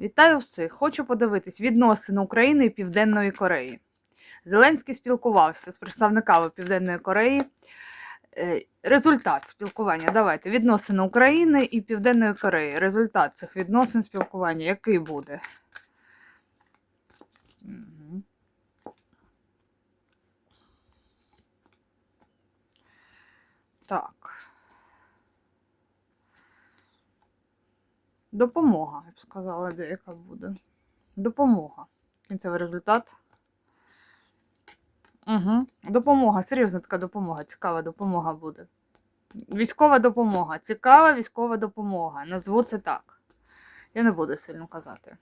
Вітаю всіх! Хочу подивитись відносини України і Південної Кореї. Зеленський спілкувався з представниками Південної Кореї. Е, Результат спілкування. Давайте. Відносини України і Південної Кореї. Результат цих відносин спілкування який буде? Так. Допомога, я б сказала, деяка буде. Допомога. Кінцевий результат. Угу. Допомога, серйозна така допомога, цікава допомога буде. Військова допомога. Цікава військова допомога. Назву це так. Я не буду сильно казати.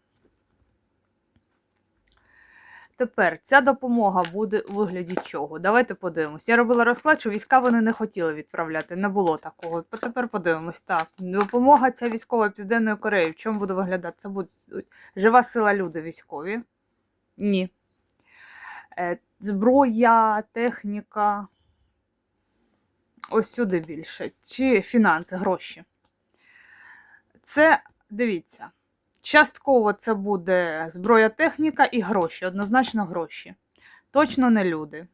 Тепер ця допомога буде у вигляді чого? Давайте подивимось. Я робила розклад, що війська вони не хотіли відправляти, не було такого. Тепер подивимось. Так, допомога ця військова Південної Кореї. В чому буде виглядати? Це буде жива сила люди військові? Ні. Е, Зброя, техніка. Ось сюди більше. Чи фінанси, гроші. Це, дивіться, частково це буде зброя, техніка і гроші. Однозначно гроші. Точно не люди.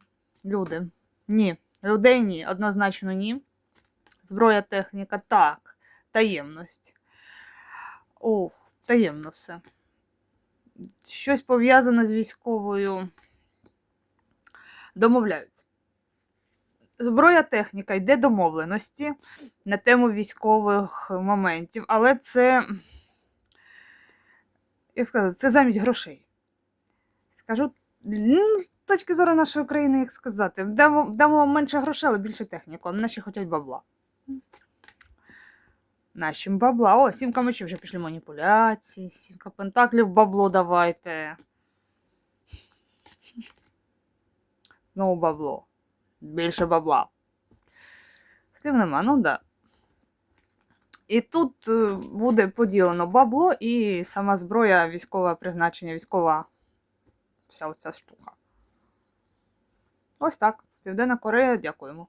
Люди. Ні. Людей ні. Однозначно ні. Зброя, техніка, так. Таємність. Ох, таємно все. Щось пов'язане з військовою. Домовляються. Зброя техніка йде домовленості на тему військових моментів, але це, як сказати, це замість грошей. Скажу, ну, з точки зору нашої країни, як сказати, дамо, дамо вам менше грошей, але більше техніку, а наші хочуть бабла. Наші бабла. О, сімка мечів вже пішли маніпуляції, сімка пентаклів бабло давайте. Знову бабло. Більше бабла. Слів нема, ну да. І тут е, буде поділено бабло і сама зброя, військове призначення, військова вся оця штука. Ось так. Південна Корея, дякуємо.